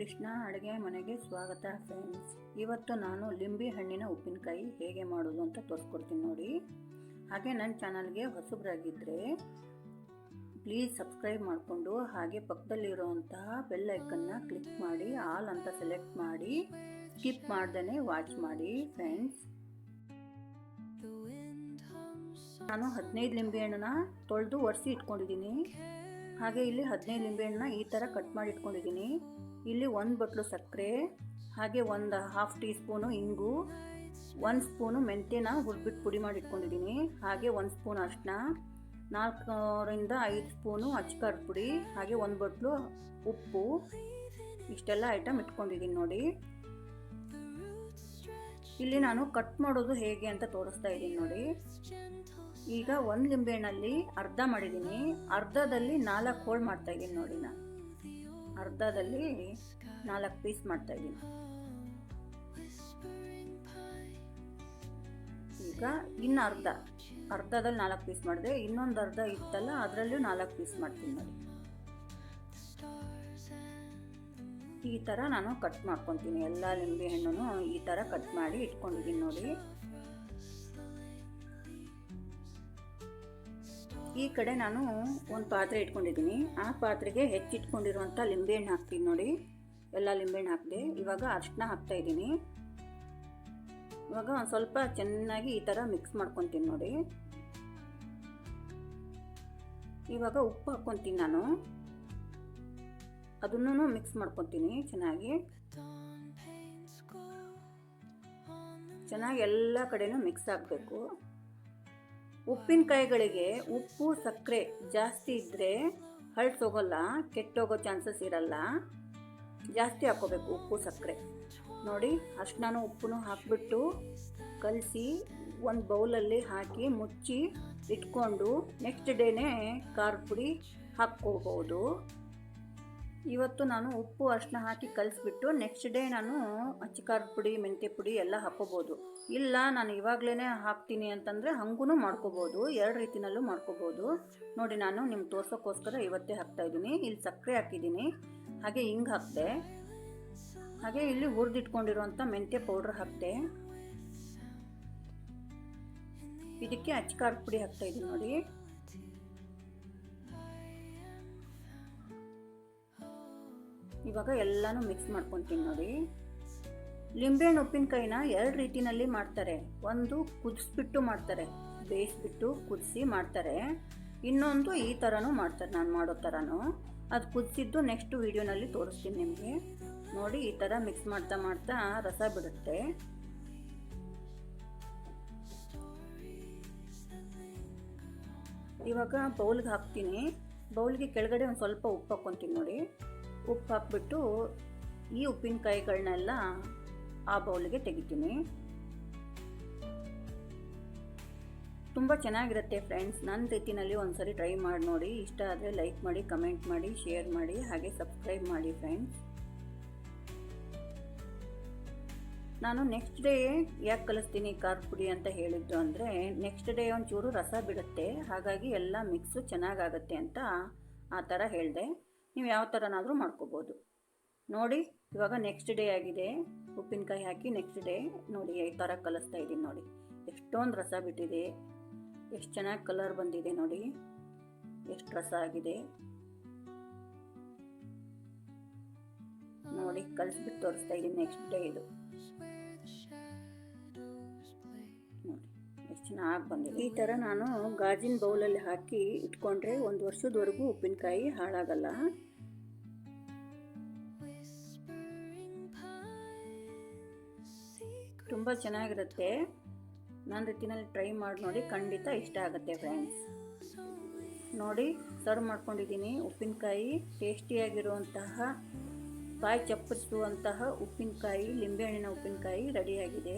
ಕೃಷ್ಣ ಅಡುಗೆ ಮನೆಗೆ ಸ್ವಾಗತ ಫ್ರೆಂಡ್ಸ್ ಇವತ್ತು ನಾನು ಲಿಂಬೆ ಹಣ್ಣಿನ ಉಪ್ಪಿನಕಾಯಿ ಹೇಗೆ ಮಾಡೋದು ಅಂತ ತೋರಿಸ್ಕೊಡ್ತೀನಿ ನೋಡಿ. ಹಾಗೆ ನನ್ನ ಚಾನಲ್ಗೆ ಹೊಸಬ್ರಾಗಿದ್ದರೆ ಪ್ಲೀಸ್ ಸಬ್ಸ್ಕ್ರೈಬ್ ಮಾಡಿಕೊಂಡು ಹಾಗೆ ಪಕ್ಕದಲ್ಲಿರುವಂತಹ ಬೆಲ್ ಐಕನ್ನ ಕ್ಲಿಕ್ ಮಾಡಿ, ಆಲ್ ಅಂತ ಸೆಲೆಕ್ಟ್ ಮಾಡಿ, ಸ್ಕಿಪ್ ಮಾಡ್ದೇ ವಾಚ್ ಮಾಡಿ ಫ್ರೆಂಡ್ಸ್ ನಾನು ಹದಿನೈದು ಲಿಂಬೆ ಹಣ್ಣನ್ನ ತೊಳೆದು ಒರೆಸಿ ಇಟ್ಕೊಂಡಿದ್ದೀನಿ. ಹಾಗೆ ಇಲ್ಲಿ ಹದಿನೈದು ಲಿಂಬೆಹಣ್ಣನ್ನ ಈ ಥರ ಕಟ್ ಮಾಡಿ ಇಟ್ಕೊಂಡಿದ್ದೀನಿ. ಇಲ್ಲಿ ಒಂದು ಬಟ್ಲು ಸಕ್ಕರೆ, ಹಾಗೆ ಒಂದು ಹಾಫ್ ಟೀ ಸ್ಪೂನು ಇಂಗು, ಒಂದು ಸ್ಪೂನು ಮೆಂತ್ಯನ ಹುರಿಬಿಟ್ಟು ಪುಡಿ ಮಾಡಿ ಇಟ್ಕೊಂಡಿದ್ದೀನಿ. ಹಾಗೆ ಒಂದು ಸ್ಪೂನ್ ಅರ್ಶಿನ, ನಾಲ್ಕರಿಂದ ಐದು ಸ್ಪೂನು ಅಚ್ಚಕಾರ ಪುಡಿ, ಹಾಗೆ ಒಂದು ಬಟ್ಲು ಉಪ್ಪು, ಇಷ್ಟೆಲ್ಲ ಐಟಮ್ ಇಟ್ಕೊಂಡಿದ್ದೀನಿ ನೋಡಿ. ಇಲ್ಲಿ ನಾನು ಕಟ್ ಮಾಡೋದು ಹೇಗೆ ಅಂತ ತೋರಿಸ್ತಾ ಇದ್ದೀನಿ ನೋಡಿ. ಈಗ ಒಂದು ಲಿಂಬೆಹಣ್ಣಲ್ಲಿ ಅರ್ಧ ಮಾಡಿದ್ದೀನಿ. ಅರ್ಧದಲ್ಲಿ ನಾಲ್ಕು ಹೋಳು ಮಾಡ್ತಾ ಇದ್ದೀನಿ ನೋಡಿ ನಾನು. ಅರ್ಧದಲ್ಲಿ ನಾಲ್ಕು ಪೀಸ್ ಮಾಡ್ತಾ ಇದ್ದೀನಿ. ಈಗ ಇನ್ನು ಅರ್ಧ. ಅರ್ಧದಲ್ಲಿ ನಾಲ್ಕು ಪೀಸ್ ಮಾಡಿದೆ. ಇನ್ನೊಂದು ಅರ್ಧ ಇತ್ತಲ್ಲ, ಅದರಲ್ಲೂ ನಾಲ್ಕು ಪೀಸ್ ಮಾಡ್ತೀನಿ ನೋಡಿ. ಈ ಥರ ನಾನು ಕಟ್ ಮಾಡ್ಕೊತೀನಿ. ಎಲ್ಲ ಲಿಂಬೆ ಹಣ್ಣು ಈ ಥರ ಕಟ್ ಮಾಡಿ ಇಟ್ಕೊಂಡಿದ್ದೀನಿ ನೋಡಿ. ಈ ಕಡೆ ನಾನು ಒಂದು ಪಾತ್ರೆ ಇಟ್ಕೊಂಡಿದ್ದೀನಿ. ಆ ಪಾತ್ರೆಗೆ ಹೆಚ್ಚಿಟ್ಕೊಂಡಿರುವಂಥ ಲಿಂಬೆಹಣ್ಣು ಹಾಕ್ತೀನಿ ನೋಡಿ. ಎಲ್ಲ ಲಿಂಬೆಹಣ್ಣು ಹಾಕಿದೆ. ಇವಾಗ ಅರ್ಶಿನ ಹಾಕ್ತಾ ಇದ್ದೀನಿ. ಇವಾಗ ಒಂದು ಸ್ವಲ್ಪ ಚೆನ್ನಾಗಿ ಈ ಥರ ಮಿಕ್ಸ್ ಮಾಡ್ಕೊತೀನಿ ನೋಡಿ. ಇವಾಗ ಉಪ್ಪು ಹಾಕ್ಕೊತೀನಿ ನಾನು. ಅದನ್ನು ಮಿಕ್ಸ್ ಮಾಡ್ಕೊತೀನಿ ಚೆನ್ನಾಗಿ. ಚೆನ್ನಾಗಿ ಎಲ್ಲ ಕಡೆನೂ ಮಿಕ್ಸ್ ಆಗಬೇಕು. ಉಪ್ಪಿನಕಾಯಿಗಳಿಗೆ ಉಪ್ಪು, ಸಕ್ಕರೆ ಜಾಸ್ತಿ ಇದ್ದರೆ ಹಳ್ಸೋಗಲ್ಲ ಕೆಟ್ಟೋಗೋ ಚಾನ್ಸಸ್ ಇರಲ್ಲ. ಜಾಸ್ತಿ ಹಾಕೋಬೇಕು ಉಪ್ಪು, ಸಕ್ಕರೆ. ನೋಡಿ, ಅಷ್ಟು ನಾನು ಉಪ್ಪನ್ನು ಹಾಕಿಬಿಟ್ಟು ಕಲಸಿ ಒಂದು ಬೌಲಲ್ಲಿ ಹಾಕಿ ಮುಚ್ಚಿ ಇಟ್ಕೊಂಡು ನೆಕ್ಸ್ಟ್ ಡೇನೇ ಖಾರ ಪುಡಿ ಹಾಕ್ಕೋಬೋದು ಇವತ್ತು ನಾನು ಉಪ್ಪು ಅರ್ಶಿನ ಹಾಕಿ ಕಲಿಸ್ಬಿಟ್ಟು ನೆಕ್ಸ್ಟ್ ಡೇ ನಾನು ಖಾರದ ಪುಡಿ, ಮೆಂತ್ಯ ಪುಡಿ ಎಲ್ಲ ಹಾಕ್ಕೋಬೋದು. ಇಲ್ಲ, ನಾನು ಇವಾಗಲೇ ಹಾಕ್ತೀನಿ ಅಂತಂದರೆ ಹಂಗೂ ಮಾಡ್ಕೋಬೋದು, ಎರಡು ರೀತಿನಲ್ಲೂ ಮಾಡ್ಕೋಬೋದು. ನೋಡಿ, ನಾನು ನಿಮ್ಗೆ ತೋರ್ಸೋಕ್ಕೋಸ್ಕರ ಇವತ್ತೇ ಹಾಕ್ತಾಯಿದ್ದೀನಿ ಇಲ್ಲಿ ಸಕ್ಕರೆ ಹಾಕಿದ್ದೀನಿ. ಹಾಗೆ ಹಿಂಗೆ ಹಾಕಿದೆ. ಹಾಗೆ ಇಲ್ಲಿ ಹುರಿದಿಟ್ಕೊಂಡಿರುವಂಥ ಮೆಂತ್ಯ ಪೌಡ್ರ್ ಹಾಕಿದೆ. ಇದಕ್ಕೆ ಖಾರದ ಪುಡಿ ಹಾಕ್ತಾಯಿದ್ದೀನಿ ನೋಡಿ. ಇವಾಗ ಎಲ್ಲನೂ ಮಿಕ್ಸ್ ಮಾಡ್ಕೊತೀನಿ ನೋಡಿ. ಲಿಂಬೆಹಣ್ಣು ಉಪ್ಪಿನಕಾಯಿನ ಎರಡು ರೀತಿನಲ್ಲಿ ಮಾಡ್ತಾರೆ. ಒಂದು ಕುದಿಸ್ಬಿಟ್ಟು ಮಾಡ್ತಾರೆ. ಬೇಯಿಸ್ಬಿಟ್ಟು ಕುದಿಸಿ ಮಾಡ್ತಾರೆ. ಇನ್ನೊಂದು ಈ ಥರನೂ ಮಾಡ್ತಾರೆ ನಾನು ಮಾಡೋ ಥರನೂ ಅದು ಕುದಿಸಿದ್ದು ನೆಕ್ಸ್ಟ್ ವೀಡಿಯೋನಲ್ಲಿ ತೋರಿಸ್ತೀನಿ ನಿಮಗೆ. ನೋಡಿ ಈ ಥರ ಮಿಕ್ಸ್ ಮಾಡ್ತಾ ಮಾಡ್ತಾ ರಸ ಬಿಡುತ್ತೆ. ಇವಾಗ ಬೌಲ್ಗೆ ಹಾಕ್ತೀನಿ. ಬೌಲ್ಗೆ ಕೆಳಗಡೆ ಒಂದು ಸ್ವಲ್ಪ ಉಪ್ಪು ಹಾಕ್ಕೊತೀನಿ ನೋಡಿ. ಉಪ್ಪು ಹಾಕ್ಬಿಟ್ಟು ಈ ಉಪ್ಪಿನಕಾಯಿಗಳನ್ನೆಲ್ಲ ಆ ಬೌಲಿಗೆ ತೆಗಿತೀನಿ. ತುಂಬ ಚೆನ್ನಾಗಿರುತ್ತೆ ಫ್ರೆಂಡ್ಸ್. ನನ್ನ ರೀತಿನಲ್ಲಿ ಒಂದ್ಸರಿ ಟ್ರೈ ಮಾಡಿ ನೋಡಿ. ಇಷ್ಟ ಆದರೆ ಲೈಕ್ ಮಾಡಿ, ಕಮೆಂಟ್ ಮಾಡಿ, ಶೇರ್ ಮಾಡಿ, ಹಾಗೆ ಸಬ್ಸ್ಕ್ರೈಬ್ ಮಾಡಿ ಫ್ರೆಂಡ್ಸ್. ನಾನು ನೆಕ್ಸ್ಟ್ ಡೇ ಯಾಕೆ ಕಲಿಸ್ತೀನಿ ಖಾರದ ಪುಡಿ ಅಂತ ಹೇಳಿದ್ದು ಅಂದರೆ, ನೆಕ್ಸ್ಟ್ ಡೇ ಒಂಚೂರು ರಸ ಬಿಡುತ್ತೆ. ಹಾಗಾಗಿ ಎಲ್ಲ ಮಿಕ್ಸು ಚೆನ್ನಾಗಾಗತ್ತೆ ಅಂತ ಆ ಥರ ಹೇಳಿದೆ. ನೀವು ಯಾವ ಥರನಾದರೂ ಮಾಡ್ಕೋಬೋದು. ನೋಡಿ, ಇವಾಗ ನೆಕ್ಸ್ಟ್ ಡೇ ಆಗಿದೆ. ಉಪ್ಪಿನಕಾಯಿ ಹಾಕಿ ನೆಕ್ಸ್ಟ್ ಡೇ ನೋಡಿ, ಈ ಥರ ಕಲಿಸ್ತಾ ಇದ್ದೀನಿ ನೋಡಿ. ಎಷ್ಟೊಂದು ರಸ ಬಿಟ್ಟಿದೆ. ಎಷ್ಟು ಚೆನ್ನಾಗಿ ಕಲರ್ ಬಂದಿದೆ ನೋಡಿ. ಎಷ್ಟು ರಸ ಆಗಿದೆ. ನೋಡಿ, ಕಲಿಸ್ಬಿಟ್ಟು ತೋರಿಸ್ತಾ ಇದ್ದೀನಿ ನೆಕ್ಸ್ಟ್ ಡೇ ಇದು. ಚೆನ್ನಾಗಿ ಬಂದಿದೆ ಈ ಥರ ನಾನು ಗಾಜಿನ ಬೌಲಲ್ಲಿ ಹಾಕಿ ಇಟ್ಕೊಂಡ್ರೆ ಒಂದು ವರ್ಷದವರೆಗೂ ಉಪ್ಪಿನಕಾಯಿ ಹಾಳಾಗಲ್ಲ. ತುಂಬ ಚೆನ್ನಾಗಿರುತ್ತೆ. ನನ್ನ ರೀತಿನಲ್ಲಿ ಟ್ರೈ ಮಾಡಿ ನೋಡಿ ಖಂಡಿತ ಇಷ್ಟ ಆಗುತ್ತೆ ಫ್ರೆಂಡ್ಸ್. ನೋಡಿ, ಸರ್ವ್ ಮಾಡ್ಕೊಂಡಿದ್ದೀನಿ ಉಪ್ಪಿನಕಾಯಿ. ಟೇಸ್ಟಿಯಾಗಿರುವಂತಹ, ಬಾಯಿ ಚಪ್ಪರಿಸುವಂತಹ ಉಪ್ಪಿನಕಾಯಿ ಲಿಂಬೆಹಣ್ಣಿನ ಉಪ್ಪಿನಕಾಯಿ ರೆಡಿಯಾಗಿದೆ.